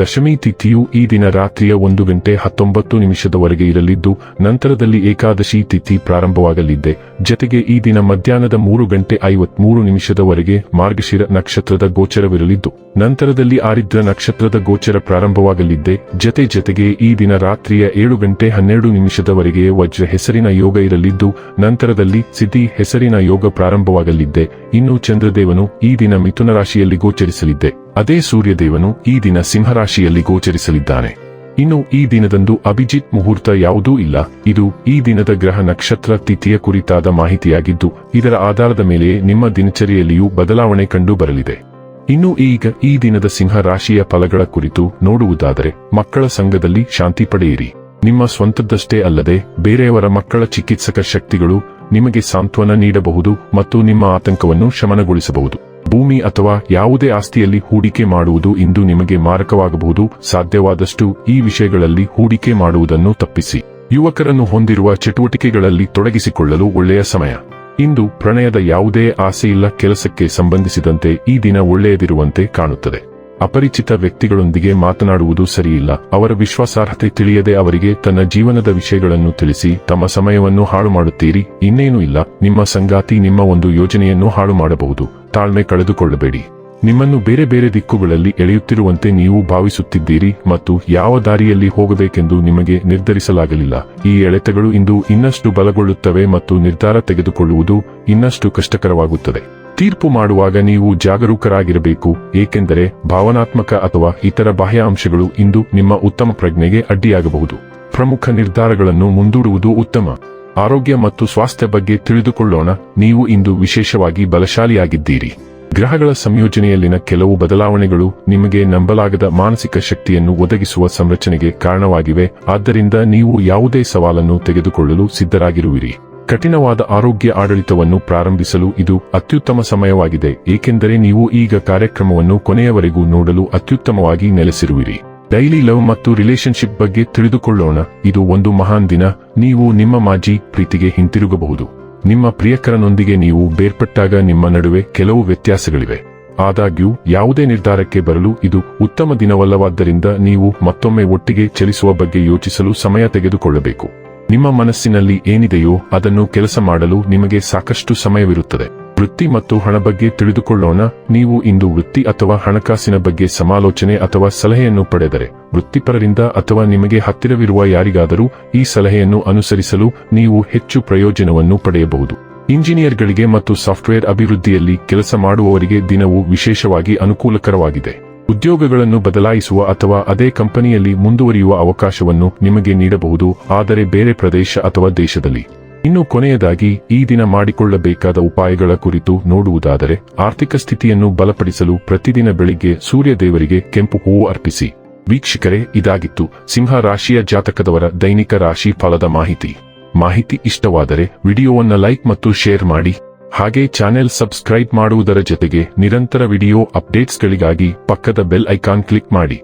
ದಶಮಿ ತಿಥಿಯು ಈ ದಿನ ರಾತ್ರಿಯ ಒಂದು ಗಂಟೆ ಹತ್ತೊಂಬತ್ತು ನಿಮಿಷದವರೆಗೆ ಇರಲಿದ್ದು, ನಂತರದಲ್ಲಿ ಏಕಾದಶಿ ತಿಥಿ ಪ್ರಾರಂಭವಾಗಲಿದೆ. ಜತೆಗೆ ಈ ದಿನ ಮಧ್ಯಾಹ್ನದ ಮೂರು ಗಂಟೆ ಐವತ್ಮೂರು ನಿಮಿಷದವರೆಗೆ ಮಾರ್ಗಶಿರ ನಕ್ಷತ್ರದ ಗೋಚರವಿರಲಿದ್ದು, ನಂತರದಲ್ಲಿ ಆರಿದ್ರ ನಕ್ಷತ್ರದ ಗೋಚರ ಪ್ರಾರಂಭವಾಗಲಿದ್ದೆ ಜತೆ ಜತೆಗೆ ಈ ದಿನ ರಾತ್ರಿಯ ಏಳು ಗಂಟೆ ಹನ್ನೆರಡು ನಿಮಿಷದವರೆಗೆ ವಜ್ರ ಹೆಸರಿನ ಯೋಗ ಇರಲಿದ್ದು, ನಂತರದಲ್ಲಿ ಸಿದ್ಧಿ ಹೆಸರಿನ ಯೋಗ ಪ್ರಾರಂಭವಾಗಲಿದ್ದೆ ಇನ್ನು ಚಂದ್ರದೇವನು ಈ ದಿನ ಮಿಥುನ ರಾಶಿಯಲ್ಲಿ ಗೋಚರಿಸಲಿದ್ದೆ ಅದೇ ಸೂರ್ಯದೇವನು ಈ ದಿನ ಸಿಂಹರಾಶಿಯಲ್ಲಿ ಗೋಚರಿಸಲಿದ್ದಾನೆ. ಇನ್ನು ಈ ದಿನದಂದು ಅಭಿಜಿತ್ ಮುಹೂರ್ತ ಯಾವುದೂ ಇಲ್ಲ. ಇದು ಈ ದಿನದ ಗ್ರಹ ನಕ್ಷತ್ರ ತಿಥಿಯ ಕುರಿತಾದ ಮಾಹಿತಿಯಾಗಿದ್ದು, ಇದರ ಆಧಾರದ ಮೇಲೆ ನಿಮ್ಮ ದಿನಚರಿಯಲ್ಲಿಯೂ ಬದಲಾವಣೆ ಕಂಡು ಬರಲಿದೆ. ಇನ್ನು ಈಗ ಈ ದಿನದ ಸಿಂಹ ರಾಶಿಯ ಫಲಗಳ ಕುರಿತು ನೋಡುವುದಾದರೆ, ಮಕ್ಕಳ ಸಂಘದಲ್ಲಿ ಶಾಂತಿ ಪಡೆಯಿರಿ. ನಿಮ್ಮ ಸ್ವಂತದ್ದಷ್ಟೇ ಅಲ್ಲದೆ, ಬೇರೆಯವರ ಮಕ್ಕಳ ಚಿಕಿತ್ಸಕ ಶಕ್ತಿಗಳು ನಿಮಗೆ ಸಾಂತ್ವನ ನೀಡಬಹುದು ಮತ್ತು ನಿಮ್ಮ ಆತಂಕವನ್ನು ಶಮನಗೊಳಿಸಬಹುದು. ಭೂಮಿ ಅಥವಾ ಯಾವುದೇ ಆಸ್ತಿಯಲ್ಲಿ ಹೂಡಿಕೆ ಮಾಡುವುದು ಇಂದು ನಿಮಗೆ ಮಾರಕವಾಗಬಹುದು. ಸಾಧ್ಯವಾದಷ್ಟು ಈ ವಿಷಯಗಳಲ್ಲಿ ಹೂಡಿಕೆ ಮಾಡುವುದನ್ನು ತಪ್ಪಿಸಿ. ಯುವಕರನ್ನು ಹೊಂದಿರುವ ಚಟುವಟಿಕೆಗಳಲ್ಲಿ ತೊಡಗಿಸಿಕೊಳ್ಳಲು ಒಳ್ಳೆಯ ಸಮಯ. ಇಂದು ಪ್ರಣಯದ ಯಾವುದೇ ಆಸೆಯಿಲ್ಲ ಕೆಲಸಕ್ಕೆ ಸಂಬಂಧಿಸಿದಂತೆ ಈ ದಿನ ಒಳ್ಳೆಯದಿರುವಂತೆ ಕಾಣುತ್ತದೆ. ಅಪರಿಚಿತ ವ್ಯಕ್ತಿಗಳೊಂದಿಗೆ ಮಾತನಾಡುವುದು ಸರಿಯಿಲ್ಲ. ಅವರ ವಿಶ್ವಾಸಾರ್ಹತೆ ತಿಳಿಯದೆ ಅವರಿಗೆ ತನ್ನ ಜೀವನದ ವಿಷಯಗಳನ್ನು ತಿಳಿಸಿ, ತಮ್ಮ ಸಮಯವನ್ನು ಹಾಳು ಮಾಡುತ್ತೀರಿ ಇನ್ನೇನೂ ಇಲ್ಲ. ನಿಮ್ಮ ಸಂಗಾತಿ ನಿಮ್ಮ ಒಂದು ಯೋಜನೆಯನ್ನು ಹಾಳು ಮಾಡಬಹುದು ತಾಳ್ಮೆ ಕಳೆದುಕೊಳ್ಳಬೇಡಿ. ನಿಮ್ಮನ್ನು ಬೇರೆ ಬೇರೆ ದಿಕ್ಕುಗಳಲ್ಲಿ ಎಳೆಯುತ್ತಿರುವಂತೆ ನೀವು ಭಾವಿಸುತ್ತಿದ್ದೀರಿ ಮತ್ತು ಯಾವ ದಾರಿಯಲ್ಲಿ ಹೋಗಬೇಕೆಂದು ನಿಮಗೆ ನಿರ್ಧರಿಸಲಾಗಲಿಲ್ಲ. ಈ ಎಳೆತಗಳು ಇಂದು ಇನ್ನಷ್ಟು ಬಲಗೊಳ್ಳುತ್ತವೆ ಮತ್ತು ನಿರ್ಧಾರ ತೆಗೆದುಕೊಳ್ಳುವುದು ಇನ್ನಷ್ಟು ಕಷ್ಟಕರವಾಗುತ್ತದೆ. ತೀರ್ಪು ಮಾಡುವಾಗ ನೀವು ಜಾಗರೂಕರಾಗಿರಬೇಕು, ಏಕೆಂದರೆ ಭಾವನಾತ್ಮಕ ಅಥವಾ ಇತರ ಬಾಹ್ಯ ಅಂಶಗಳು ಇಂದು ನಿಮ್ಮ ಉತ್ತಮ ಪ್ರಜ್ಞೆಗೆ ಅಡ್ಡಿಯಾಗಬಹುದು. ಪ್ರಮುಖ ನಿರ್ಧಾರಗಳನ್ನು ಮುಂದೂಡುವುದು ಉತ್ತಮ. ಆರೋಗ್ಯ ಮತ್ತು ಸ್ವಾಸ್ಥ್ಯ ಬಗ್ಗೆ ತಿಳಿದುಕೊಳ್ಳೋಣ. ನೀವು ಇಂದು ವಿಶೇಷವಾಗಿ ಬಲಶಾಲಿಯಾಗಿದ್ದೀರಿ. ಗ್ರಹಗಳ ಸಂಯೋಜನೆಯಲ್ಲಿನ ಕೆಲವು ಬದಲಾವಣೆಗಳು ನಿಮಗೆ ನಂಬಲಾಗದ ಮಾನಸಿಕ ಶಕ್ತಿಯನ್ನು ಒದಗಿಸುವ ಸಂರಚನೆಗೆ ಕಾರಣವಾಗಿವೆ. ಆದ್ದರಿಂದ ನೀವು ಯಾವುದೇ ಸವಾಲನ್ನು ತೆಗೆದುಕೊಳ್ಳಲು ಸಿದ್ಧರಾಗಿರುವಿರಿ. ಕಠಿಣವಾದ ಆರೋಗ್ಯ ಆಡಳಿತವನ್ನು ಪ್ರಾರಂಭಿಸಲು ಇದು ಅತ್ಯುತ್ತಮ ಸಮಯವಾಗಿದೆ. ಏಕೆಂದರೆ ನೀವು ಈಗ ಕಾರ್ಯಕ್ರಮವನ್ನು ಕೊನೆಯವರೆಗೂ ನೋಡಲು ಅತ್ಯುತ್ತಮವಾಗಿ ನೆಲೆಸಿರುವಿರಿ. ಡೈಲಿ ಲವ್ ಮತ್ತು ರಿಲೇಶನ್ಶಿಪ್ ಬಗ್ಗೆ ತಿಳಿದುಕೊಳ್ಳೋಣ. ಇದು ಒಂದು ಮಹಾನ್ ದಿನ. ನೀವು ನಿಮ್ಮ ಮಾಜಿ ಪ್ರೀತಿಗೆ ಹಿಂತಿರುಗಬಹುದು. ನಿಮ್ಮ ಪ್ರಿಯಕರನೊಂದಿಗೆ ನೀವು ಬೇರ್ಪಟ್ಟಾಗ ನಿಮ್ಮ ನಡುವೆ ಕೆಲವು ವ್ಯತ್ಯಾಸಗಳಿವೆ. ಆದಾಗ್ಯೂ, ಯಾವುದೇ ನಿರ್ಧಾರಕ್ಕೆ ಬರಲು ಇದು ಉತ್ತಮ ದಿನವಲ್ಲವಾದ್ದರಿಂದ ನೀವು ಮತ್ತೊಮ್ಮೆ ಒಟ್ಟಿಗೆ ಚಲಿಸುವ ಬಗ್ಗೆ ಯೋಚಿಸಲು ಸಮಯ ತೆಗೆದುಕೊಳ್ಳಬೇಕು. ನಿಮ್ಮ ಮನಸ್ಸಿನಲ್ಲಿ ಏನಿದೆಯೋ ಅದನ್ನು ಕೆಲಸ ಮಾಡಲು ನಿಮಗೆ ಸಾಕಷ್ಟು ಸಮಯವಿರುತ್ತದೆ. ವೃತ್ತಿ ಮತ್ತು ಹಣ ಬಗ್ಗೆ ತಿಳಿದುಕೊಳ್ಳೋಣ. ನೀವು ಇಂದು ವೃತ್ತಿ ಅಥವಾ ಹಣಕಾಸಿನ ಬಗ್ಗೆ ಸಮಾಲೋಚನೆ ಅಥವಾ ಸಲಹೆಯನ್ನು ಪಡೆದರೆ, ವೃತ್ತಿಪರರಿಂದ ಅಥವಾ ನಿಮಗೆ ಹತ್ತಿರವಿರುವ ಯಾರಿಗಾದರೂ ಈ ಸಲಹೆಯನ್ನು ಅನುಸರಿಸಲು ನೀವು ಹೆಚ್ಚು ಪ್ರಯೋಜನವನ್ನು ಪಡೆಯಬಹುದು. ಇಂಜಿನಿಯರ್ಗಳಿಗೆ ಮತ್ತು ಸಾಫ್ಟ್ವೇರ್ ಅಭಿವೃದ್ಧಿಯಲ್ಲಿ ಕೆಲಸ ಮಾಡುವವರಿಗೆ ದಿನವು ವಿಶೇಷವಾಗಿ ಅನುಕೂಲಕರವಾಗಿದೆ. ಉದ್ಯೋಗಗಳನ್ನು ಬದಲಾಯಿಸುವ ಅಥವಾ ಅದೇ ಕಂಪನಿಯಲ್ಲಿ ಮುಂದುವರಿಯುವ ಅವಕಾಶವನ್ನು ನಿಮಗೆ ನೀಡಬಹುದು, ಆದರೆ ಬೇರೆ ಪ್ರದೇಶ ಅಥವಾ ದೇಶದಲ್ಲಿ. ಇನ್ನು ಕೊನೆಯದಾಗಿ, ಈ ದಿನ ಮಾಡಿಕೊಳ್ಳಬೇಕಾದ ಉಪಾಯಗಳ ಕುರಿತು ನೋಡುವುದಾದರೆ, ಆರ್ಥಿಕ ಸ್ಥಿತಿಯನ್ನು ಬಲಪಡಿಸಲು ಪ್ರತಿದಿನ ಬೆಳಿಗ್ಗೆ ಸೂರ್ಯ ದೇವರಿಗೆ ಕೆಂಪು ಹೂವು ಅರ್ಪಿಸಿ. ವೀಕ್ಷಕರೇ, ಇದಾಗಿತ್ತು ಸಿಂಹ ರಾಶಿಯ ಜಾತಕದವರ ದೈನಿಕ ರಾಶಿ ಫಲದ ಮಾಹಿತಿ. ಮಾಹಿತಿ ಇಷ್ಟವಾದರೆ, ವಿಡಿಯೋವನ್ನು ಲೈಕ್ ಮತ್ತು ಶೇರ್ ಮಾಡಿ. ಹಾಗೆ ಚಾನೆಲ್ ಸಬ್ಸ್ಕ್ರೈಬ್ ಮಾಡುವುದರ ಜೊತೆಗೆ ನಿರಂತರ ವಿಡಿಯೋ ಅಪ್ಡೇಟ್ಸ್ಗಳಿಗಾಗಿ ಪಕ್ಕದ ಬೆಲ್ ಐಕಾನ್ ಕ್ಲಿಕ್ ಮಾಡಿ.